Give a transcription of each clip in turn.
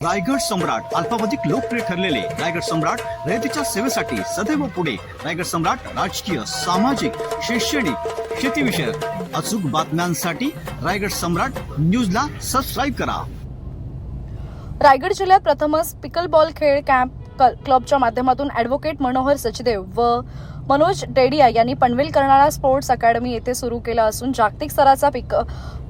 रायगड सम्राट अल्पावधिक लोकप्रिय ठरलेले रायगड सम्राट रयतेच्या सेवेसाठी सदैव पुढे. रायगड सम्राट राजकीय सामाजिक शैक्षणिक शेतीविषयक अचूक बातम्यांसाठी रायगड सम्राट न्यूजला सबस्क्राईब करा. रायगड जिल्ह्यात प्रथमच पिकल बॉल खेळ कॅम्प क- क्लबच्या माध्यमातून ॲडव्होकेट मनोहर सचदेव व मनोज डेडिया यांनी पनवेल करणारा स्पोर्ट्स अकॅडमी येथे सुरू केला असून जागतिक स्तराचा पिक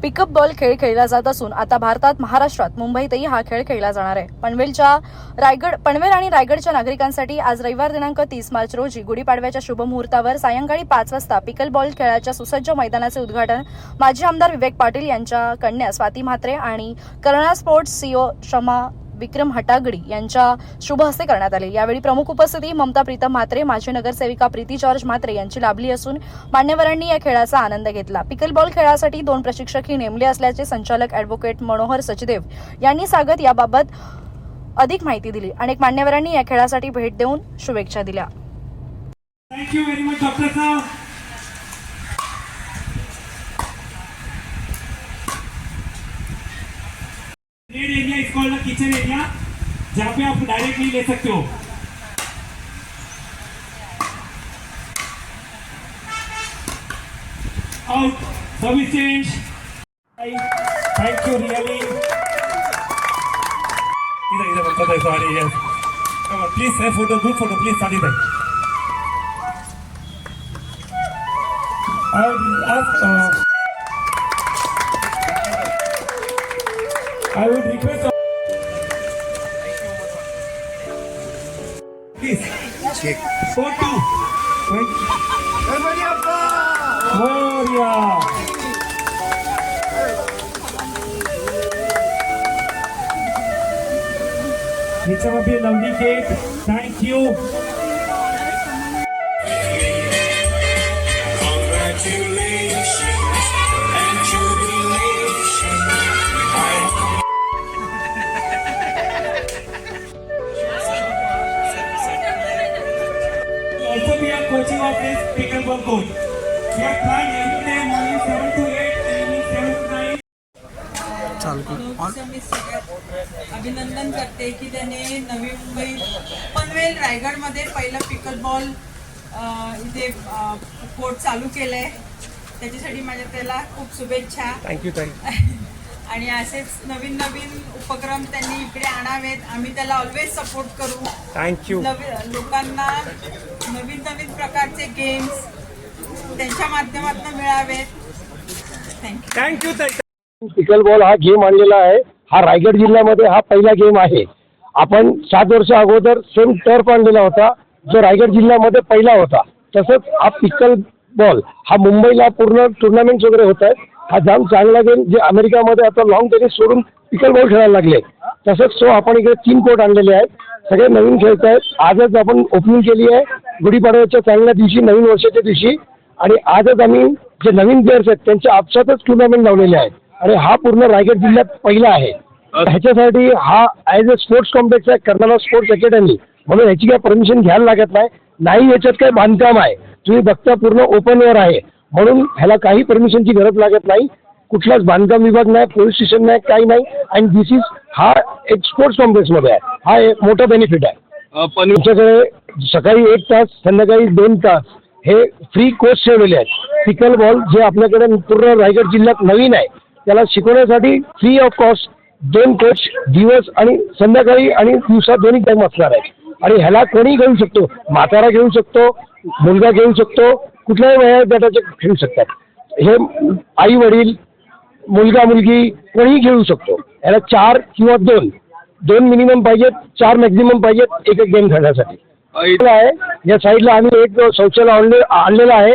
पिकअप बॉल खेळ खेळला जात असून आता भारतात महाराष्ट्रात मुंबईतही हा खेळ खेळला जाणार आहे. पनवेलच्या रायगड पनवेल आणि रायगडच्या नागरिकांसाठी आज रविवार दिनांक तीस मार्च रोजी गुढीपाडव्याच्या शुभमुहूर्तावर सायंकाळी पाच वाजता पिकल बॉल खेळाच्या सुसज्ज मैदानाचे उद्घाटन माजी आमदार विवेक पाटील यांच्या कन्या स्वाती म्हात्रे आणि कर्णा स्पोर्ट्स सीओ शमा विक्रम हटागडी यांच्या शुभ हस्ते करण्यात आले. यावेळी प्रमुख उपस्थिती ममता प्रीतम म्हात्रे माजी नगरसेविका प्रीती जॉर्ज म्हात्रे यांची लाभली असून मान्यवरांनी या खेळाचा आनंद घेतला. पिकल बॉल खेळासाठी दोन प्रशिक्षकही नेमले असल्याचे संचालक ॲडव्होकेट मनोहर सचदेव यांनी सांगत याबाबत अधिक माहिती दिली. अनेक मान्यवरांनी या खेळासाठी भेट देऊन शुभेच्छा दिल्या. Thank you very much doctor Saheb. Saab. Red kitchen area जहाँ पे आप डायरेक्टली ले सकते. हो out service change thank you really इधर इधर बता sorry yes come on please sir photo group photo please sorry इधर I would ask, uh, I would request. Cake photo Maurya It's a lovely cake. Thank you. Congratulations. सगळ्यात अभिनंदन करते की त्याने नवी मुंबई पनवेल रायगडमध्ये पहिलं पिकल बॉल इथे कोर्ट चालू केलंय. त्याच्यासाठी माझ्या त्याला खूप शुभेच्छा. You, thank आणि असेच नवीन नवीन उपक्रम त्यांनी इकडे आणावेत. आम्ही त्याला ऑलवेज सपोर्ट करू. नवीन लोकांना नवीन नवीन प्रकारचे गेम्स त्यांच्या माध्यमातून मिळावेत. थँक्यू thank पिकल बॉल हा गेम आणलेला आहे. हा रायगड जिल्ह्यामध्ये हा पहिला गेम आहे. आपण सात वर्ष अगोदर सेम टर्फ आणलेला होता जो रायगड जिल्ह्यामध्ये पहिला होता. तसंच हा पिकल बॉल हा मुंबईला पूर्ण टुर्नामेंट्स वगैरे होत आहेत हा जाम चांगला गेम जे अमेरिकामध्ये आता लॉंग टेनिस सोडून पिकल बॉल खेळायला लागले. तसंच सो आपण इकडे तीन कोर्ट आणलेले आहेत. सगळे नवीन खेळत आहेत. आजच आपण ओपनिंग केली आहे. गुढीपाडव्याच्या चांगल्या दिवशी नवीन वर्षाच्या दिवशी आणि आजच आम्ही जे नवीन प्लेयर्स आहेत त्यांच्या आपसातच टुर्नामेंट लावलेले आहेत. आणि हा पूर्ण रायगड जिल्ह्यात पहिला आहे. ह्याच्यासाठी हा ॲज अ स्पोर्ट्स कॉम्प्लेक्स आहे कर्नाला स्पोर्ट्स अकॅडमी म्हणून ह्याची काही परमिशन घ्यायला लागत नाही. नाही याच्यात काही बांधकाम आहे. तुम्ही बघता पूर्ण ओपनवर आहे. म्हणून ह्याला काही परमिशनची गरज लागत नाही. कुठलाच बांधकाम विभाग नाही पोलीस स्टेशन नाही काही नाही. आणि दिस इज हा एक स्पोर्ट्स कॉम्प्लेक्समध्ये आहे. हा एक मोठा बेनिफिट आहे. तुमच्याकडे सकाळी एक तास संध्याकाळी दोन तास हे फ्री कोर्स ठेवलेले आहेत. पिकल बॉल जे आपल्याकडे पूर्ण रायगड जिल्ह्यात नवीन आहे त्याला शिकवण्यासाठी फ्री ऑफ कॉस्ट दोन कोच दिवस आणि संध्याकाळी आणि दिवसा दोन्ही टाईम असणार आहे आणि ह्याला कोणी घेऊ शकतो. म्हातारा घेऊ शकतो मुलगा घेऊ शकतो कुठल्याही वयोगटाचे खेळू शकतात. हे आई वडील मुलगा मुलगी कोणीही खेळू शकतो. याला चार किंवा दोन दोन मिनिमम पाहिजेत चार मॅक्झिमम पाहिजेत एक एक गेम खेळण्यासाठी. आहे. या साईडला आम्ही एक शौचालय आणले आणलेलं आहे.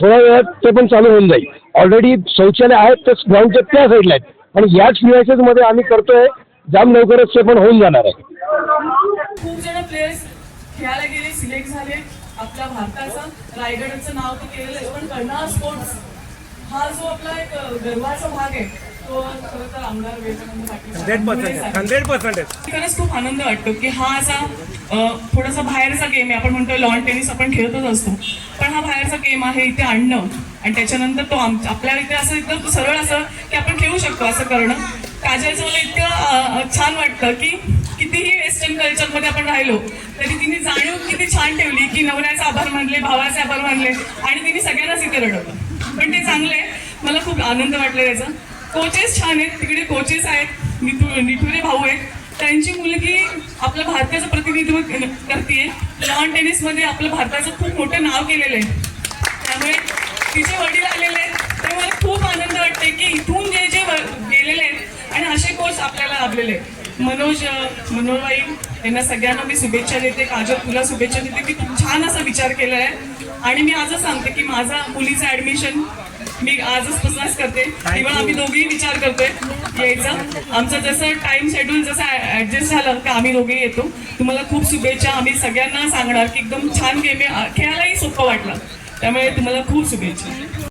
थोड्या वेळात ते पण चालू होऊन जाईल. ऑलरेडी शौचालय आहेत तर ग्राउंडच्या त्या साईडला आहेत. आणि याच प्रिमायसेस मध्ये आम्ही करतोय जाम लवकरच ते पण होऊन जाणार आहे. खूप जण प्लेयर्स खेळायला गेले सिलेक्ट झाले. आपल्या भारताचं रायगडचं नाव तर केलेलं आहे पण कर्नाळ स्पोर्ट्स हा जो आपला एक गर्वाचा भाग आहे. हंड्रेड पर्सेंट हंड्रेड पर्सेंट आहे. खरंच खूप आनंद वाटतो की हा असा थोडासा बाहेरचा गेम आहे. आपण म्हणतो लॉन टेनिस आपण खेळतच असतो. पण हा बाहेरचा गेम आहे इथे आणणं. आणि त्याच्यानंतर तो आपल्या इथे असं एकदम सरळ असं की आपण खेळू शकतो असं करणं. काजलचं मला इतकं छान वाटतं की कितीही वेस्टर्न कल्चरमध्ये आपण राहिलो तरी तिने जाणीव किती छान ठेवली की नवऱ्याचा आभार मानले भावाचे आभार मानले आणि तिने सगळ्यांनाच इथे रडवलं. पण ते चांगलं आहे. मला खूप आनंद वाटला त्याचा कोचेस छान आहेत तिकडे कोचेस आहेत नितू निठुरे भाऊ आहेत. त्यांची मुलगी आपल्या भारताचं प्रतिनिधित्व करते लॉन टेनिसमध्ये आपलं भारताचं खूप मोठं नाव केलेलं आहे. त्यामुळे तिचे वडील आलेले आहेत. तर मला खूप आनंद वाटते की इथून जे जे व- गेलेले आहेत आणि असे कोर्स आपल्याला लाभलेले आहेत. मनोज मनोजबाई यांना सगळ्यांना मी शुभेच्छा देते. काजल तुला शुभेच्छा देते. की तू छान असा विचार केला आहे. आणि मी आजच सांगते की माझा मुलीचं ऍडमिशन मी आजच पसंत करते. इव्हन आम्ही दोघेही विचार करतोय. यायचा. आमचं जसं टाइम शेड्यूल जसं ऍडजस्ट झालं की आम्ही दोघेही येतो. तुम्हाला खूप शुभेच्छा. आम्ही सगळ्यांना सांगणार की एकदम छान गेम आहे. खेळायलाही सोपं वाटलं. त्यामुळे तुम्हाला खूप शुभेच्छा.